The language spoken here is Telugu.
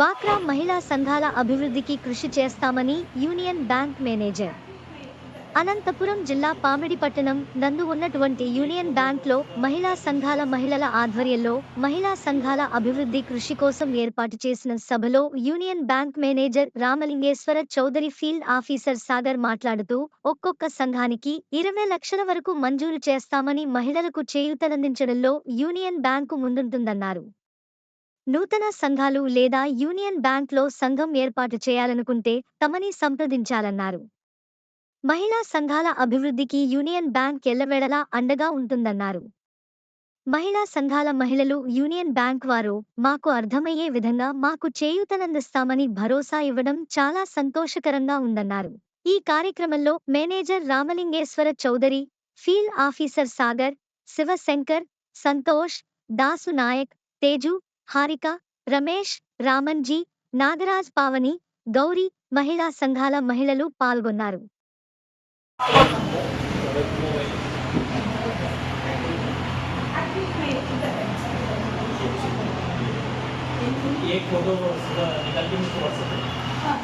డ్వాక్రా మహిళా సంఘాల అభివృద్ధికి కృషి చేస్తామని యూనియన్ బ్యాంక్ మేనేజర్. అనంతపురం జిల్లా పామిడిపట్టణం నందు ఉన్నటువంటి యూనియన్ బ్యాంక్లో మహిళా సంఘాల మహిళల ఆధ్వర్యంలో మహిళా సంఘాల అభివృద్ధి కృషి కోసం ఏర్పాటు చేసిన సభలో Union Bank manager Ramalingeswara Chowdary field officer Sagar మాట్లాడుతూ ఒక్కొక్క సంఘానికి ఇరవై లక్షల వరకు మంజూరు చేస్తామని మహిళలకు చేయూతనందించడంలో యూనియన్ బ్యాంకు ముందుంటుందన్నారు. నూతన సంఘాలు లేదా యూనియన్ బ్యాంక్లో సంఘం ఏర్పాటు చేయాలనుకుంటే తమని సంప్రదించాలన్నారు. మహిళా సంఘాల అభివృద్ధికి యూనియన్ బ్యాంక్ ఎల్లవేళలా అండగా ఉంటుందన్నారు. మహిళా సంఘాల మహిళలు యూనియన్ బ్యాంక్ వారు మాకు అర్థమయ్యే విధంగా మాకు చేయూతనందిస్తామని భరోసా ఇవ్వడం చాలా సంతోషకరంగా ఉందన్నారు. ఈ కార్యక్రమంలో manager Ramalingeswara Chowdary field officer Sagar Shivashankar Santosh Dasu Nayak Teju Harika Ramesh Ramanji Nagaraj Pavani Gauri మహిళా సంఘాల మహిళలు పాల్గొన్నారు एक फोटो निकाल के मुझको व्हाट्सएप